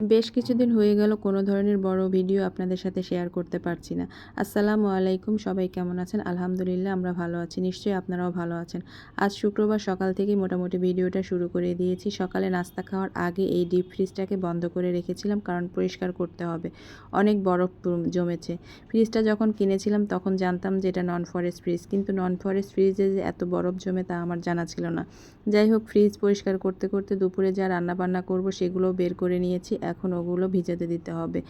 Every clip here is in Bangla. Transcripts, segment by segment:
বেশ কিছুদিন হয়ে গেল, কোনো ধরনের বড় ভিডিও আপনাদের সাথে শেয়ার করতে পারছি না। আসসালামু আলাইকুম, সবাই কেমন আছেন? আলহামদুলিল্লাহ, আমরা ভালো আছি। নিশ্চয়ই আপনারাও ভালো আছেন। আজ শুক্রবার সকাল থেকেই মোটামুটি ভিডিওটা শুরু করে দিয়েছি। সকালে নাস্তা খাওয়ার আগে এই ডিপ ফ্রিজটাকে বন্ধ করে রেখেছিলাম, কারণ পরিষ্কার করতে হবে। অনেক বরফ জমেছে। ফ্রিজটা যখন কিনেছিলাম, তখন জানতাম যে এটা নন ফরেস্ট ফ্রিজ কিন্তু নন ফরেস্ট ফ্রিজে যে এত বরফ জমে তা আমার জানা ছিল না। যাই হোক ফ্রিজ পরিষ্কার করতে করতে দুপুরে যা রান্না বান্না করব সেগুলো বের করে নিয়েছি। এখন ওগুলো ভিজাতে দিতে হবে।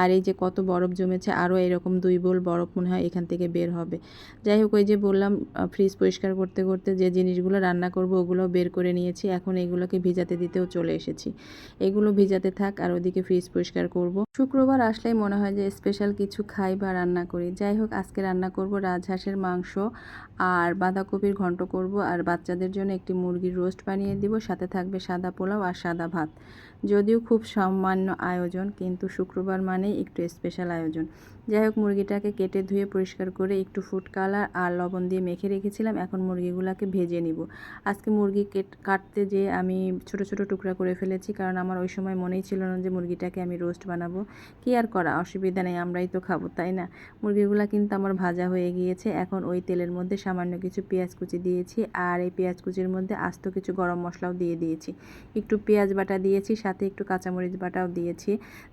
আর এই যে কত বরফ জমেছে, আরও এরকম দুই বোল বরফ মনে হয় এখান থেকে বের হবে। যাই হোক, ওই যে বললাম ফ্রিজ পরিষ্কার করতে করতে যে জিনিসগুলো রান্না করব ওগুলো বের করে নিয়েছি। এখন এগুলোকে ভিজাতে দিতেও চলে এসেছি। এগুলো ভিজাতে থাক আর ওদিকে ফ্রিজ পরিষ্কার করব। শুক্রবার আসলেই মনে হয় যে স্পেশাল কিছু খাই বা রান্না করি। যাই হোক, আজকে রান্না করব রাজহাঁসের মাংস আর বাঁধাকপির ঘন্ট করব আর বাচ্চাদের জন্য একটি মুরগির রোস্ট বানিয়ে দিব। সাথে থাকবে সাদা পোলাও আর সাদা ভাত। যদিও খুব সামান্য আয়োজন কিন্তু শুক্রবার মানেই একটু স্পেশাল আয়োজন। যাই হোক, মুরগিটাকে কেটে ধুয়ে পরিষ্কার করে একটু ফুড কালার আর লবণ দিয়ে মেখে রেখেছিলাম। এখন মুরগিগুলোকে ভেজে নিব। আজকে মুরগি কাটতে যে আমি ছোট ছোট টুকরা করে ফেলেছি, কারণ আমার ওই সময় মনেই ছিল না যে মুরগিটাকে আমি রোস্ট বানাবো। কি আর করা, অসুবিধা নেই, আমরাই তো খাব, তাই না? মুরগিগুলো কিন্তু আমার ভাজা হয়ে গিয়েছে। এখন ওই তেলের মধ্যে সামান্য কিছু পেঁয়াজ কুচি দিয়েছি আর এই পেঁয়াজ কুচির মধ্যে আস্ত কিছু গরম মশলাও দিয়ে দিয়েছি। একটু পেঁয়াজ বাটা দিয়েছি, সাথে একটু কাঁচামরিচ বাটাও দিয়েছি।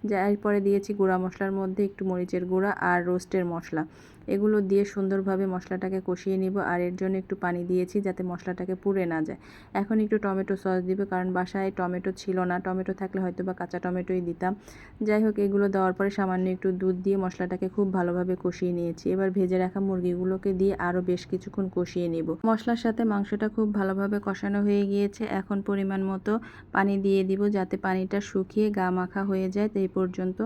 যার পরে দিয়েছি গুঁড়া মশলার মধ্যে একটু মরিচের গুঁড়া আর রোস্টের মশলা। এগুলো দিয়ে সুন্দরভাবে মশলাটাকে কষিয়ে নিব আর এর জন্য একটু পানি দিয়েছি যাতে মশলাটাকে পুড়ে না যায়। এখন একটু টমেটো সস দিব কারণ বাসায় টমেটো ছিল না। টমেটো থাকলে হয়তো বা কাঁচা টমেটোই দিতাম। যাই হোক, এগুলো দেওয়ার পরে সামান্য একটু দুধ দিয়ে মশলাটাকে খুব ভালোভাবে কষিয়ে নিয়েছি। এবার ভেজে রাখা মুরগিগুলোকে দিয়ে আরও বেশ কিছুক্ষণ কষিয়ে নিব। মশলার সাথে মাংসটা খুব ভালোভাবে কষানো হয়ে গিয়েছে। এখন পরিমাণ মতো পানি দিয়ে দিব যাতে পানিটা শুকিয়ে গা মাখা হয়ে যায়। এই পর্যন্ত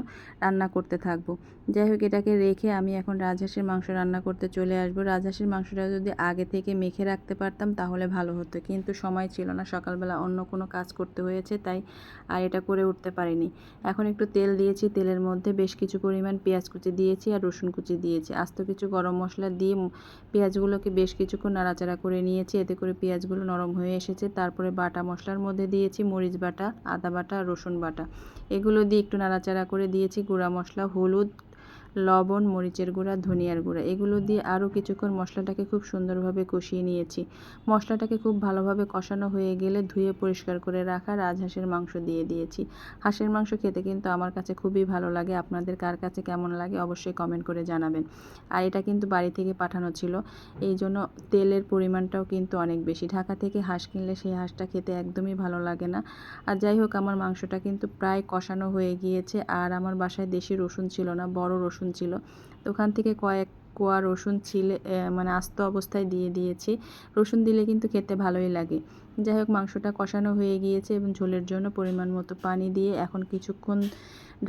রান্না করতে থাকব। যাই হোক, এটাকে রেখে আমি এখন রাজহাঁসের মাংস রান্না করতে চলে আসব। রাজহাঁসের মাংসটা যদি আগে থেকে মেখে রাখতে পারতাম তাহলে ভালো হতো। কিন্তু সময় ছিল না, সকালবেলা অন্য কোনো কাজ করতে হয়েছে, তাই আর এটা করে উঠতে পারিনি। এখন একটু তেল দিয়েছি, তেলের মধ্যে বেশ কিছু পরিমাণ পেঁয়াজ কুচি দিয়েছি আর রসুন কুচি দিয়েছি। আস্ত কিছু গরম মশলা দিয়ে পেঁয়াজগুলোকে বেশ কিছুক্ষণ নাড়াচাড়া করে নিয়েছি, এতে করে পেঁয়াজগুলো নরম হয়ে এসেছে। তারপরে বাটা মশলার মধ্যে দিয়েছি মরিচ বাটা, আদা বাটা, রসুন বাটা। এগুলো দিয়ে একটু নাড়াচাড়া করে দিয়েছি। গুঁড়া মশলা, হলুদ লবণ, মরিচের গুঁড়া, ধনিয়ার গুঁড়া, এগুলো দিয়ে আরও কিছুক্ষণ মশলাটাকে খুব সুন্দরভাবে কষিয়ে নিয়েছি। মশলাটাকে খুব ভালোভাবে কষানো হয়ে গেলে ধুয়ে পরিষ্কার করে রাখা রাজহাঁসের মাংস দিয়ে দিয়েছি। হাঁসের মাংস খেতে কিন্তু আমার কাছে খুবই ভালো লাগে। আপনাদের কার কাছে কেমন লাগে অবশ্যই কমেন্ট করে জানাবেন। আর এটা কিন্তু বাড়ি থেকে পাঠানো ছিল। এই জন্য তেলের পরিমাণটাও কিন্তু অনেক বেশি। ঢাকা থেকে হাঁস কিনলে সেই হাঁসটা খেতে একদমই ভালো লাগে না। আর যাই হোক, আমার মাংসটা কিন্তু প্রায় কষানো হয়ে গিয়েছে। আর আমার বাসায় দেশি রসুন ছিল না, বড় রসুন রসুন ছিল। তো ওখান থেকে কয়েক কোয়া রসুন ছিলে মানে আস্ত অবস্থায় দিয়ে দিয়েছি। রসুন দিলে কিন্তু খেতে ভালোই লাগে। যাই হোক, মাংসটা কষানো হয়ে গিয়েছে এবং ঝোলের জন্য পরিমাণ মতো পানি দিয়ে এখন কিছুক্ষণ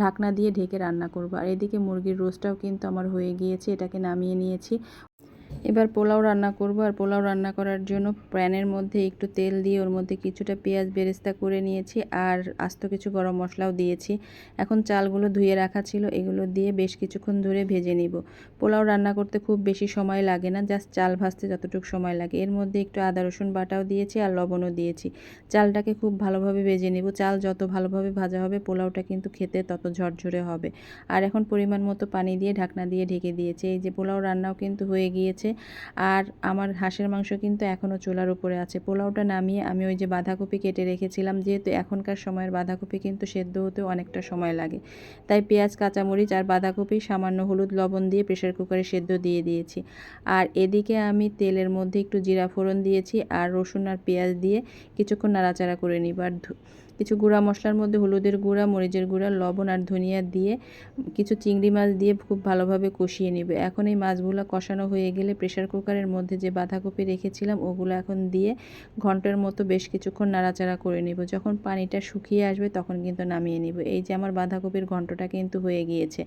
ঢাকনা দিয়ে ঢেকে রান্না করব। আর এদিকে মুরগির রোস্টটাও কিন্তু আমার হয়ে গিয়েছে, এটাকে নামিয়ে নিয়েছি। এবার পোলাও রান্না করব। আর পোলাও রান্না করার জন্য প্যানের মধ্যে একটু তেল দিয়ে ওর মধ্যে কিছুটা পেঁয়াজ বেরেস্তা করে নিয়েছি আর আস্ত কিছু গরম মশলাও দিয়েছি। এখন চালগুলো ধুয়ে রাখা ছিল, এগুলো দিয়ে বেশ কিছুক্ষণ ধরে ভেজে নিব। পোলাও রান্না করতে খুব বেশি সময় লাগে না, জাস্ট চাল ভাজতে যতটুকু সময় লাগে। এর মধ্যে একটু আদা, রসুন বাটাও দিয়েছি আর লবণও দিয়েছি। চালটাকে খুব ভালোভাবে ভেজে নিব। চাল যত ভালোভাবে ভাজা হবে, পোলাওটা কিন্তু খেতে তত ঝরঝরে হবে। আর এখন পরিমাণ মতো পানি দিয়ে ঢাকনা দিয়ে ঢেকে দিয়েছে। এই যে পোলাও রান্নাও কিন্তু হয়ে গিয়েছে। আর আমার হাঁসের মাংস কিন্তু এখনও চুলার উপরে আছে। পোলাওটা নামিয়ে আমি ওই যে বাঁধাকপি কেটে রেখেছিলাম, যেহেতু এখনকার সময়ের বাঁধাকপি কিন্তু সেদ্ধ হতেও অনেকটা সময় লাগে। তাই পেঁয়াজ, কাঁচামরিচ আর বাঁধাকপি, সামান্য হলুদ লবণ দিয়ে প্রেশার কুকারে সেদ্ধ দিয়ে দিয়েছি। আর এদিকে আমি তেলের মধ্যে একটু জিরা ফোড়ন দিয়েছি আর রসুন আর পেঁয়াজ দিয়ে কিছুক্ষণ নাড়াচাড়া করে নিব। আর কিছু গুঁড়া মশলার মধ্যে হলুদের গুঁড়া, মরিচের গুঁড়া, লবণ আর ধনিয়া দিয়ে কিছু চিংড়ি মাছ দিয়ে খুব ভালোভাবে কষিয়ে নেবে। এখন এই মাছগুলো কষানো হয়ে গেলে প্রেশার কুকারের মধ্যে যে বাঁধাকপি রেখেছিলাম, ওগুলো এখন দিয়ে ঘণ্টার মতো বেশ কিছুক্ষণ নাড়াচাড়া করে নিব। যখন পানিটা শুকিয়ে আসবে, তখন কিন্তু নামিয়ে নিব। এই যে আমার বাঁধাকপির ঘন্টটা কিন্তু হয়ে গিয়েছে।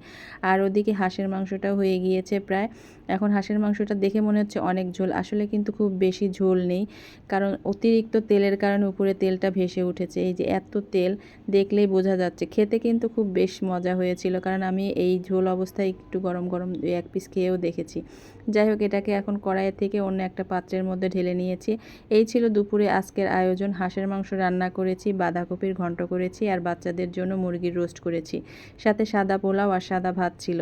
আর ওদিকে হাঁসের মাংসটাও হয়ে গিয়েছে প্রায়। এখন হাঁসের মাংসটা দেখে মনে হচ্ছে অনেক ঝোল। আসলে কিন্তু খুব বেশি ঝোল নেই, কারণ অতিরিক্ত তেলের কারণে উপরে তেলটা ভেসে উঠেছে। এই যে এত তেল, দেখলেই বোঝা যাচ্ছে। খেতে কিন্তু খুব বেশ মজা হয়েছিল, কারণ আমি এই ঝোল অবস্থায় একটু গরম গরম এক পিস খেয়েও দেখেছি। যাই হোক, এটাকে এখন কড়াইয়ের থেকে অন্য একটা পাত্রের মধ্যে ঢেলে নিয়েছি। এই ছিল দুপুরে আজকের আয়োজন। হাঁসের মাংস রান্না করেছি, বাঁধাকপির ঘন্ট করেছি আর বাচ্চাদের জন্য মুরগির রোস্ট করেছি। সাথে সাদা পোলাও আর সাদা ভাত ছিল।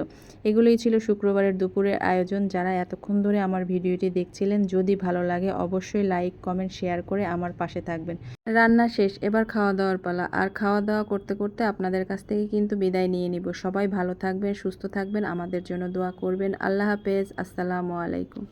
এগুলোই ছিল শুক্রবারের দুপুরের আয়োজন। যারা এতক্ষণ ধরে আমার ভিডিওটি দেখছিলেন, যদি ভালো লাগে অবশ্যই লাইক, কমেন্ট, শেয়ার করে আমার পাশে থাকবেন। রান্না শেষ, এবার খাওয়া দাওয়ার পালা। আর খাওয়া দাওয়া করতে করতে আপনাদের কাছ থেকে কিন্তু বিদায় নিয়ে নিব। সবাই ভালো থাকবেন, সুস্থ থাকবেন, আমাদের জন্য দোয়া করবেন। আল্লাহ হাফেজ আসসালামু আলাইকুম।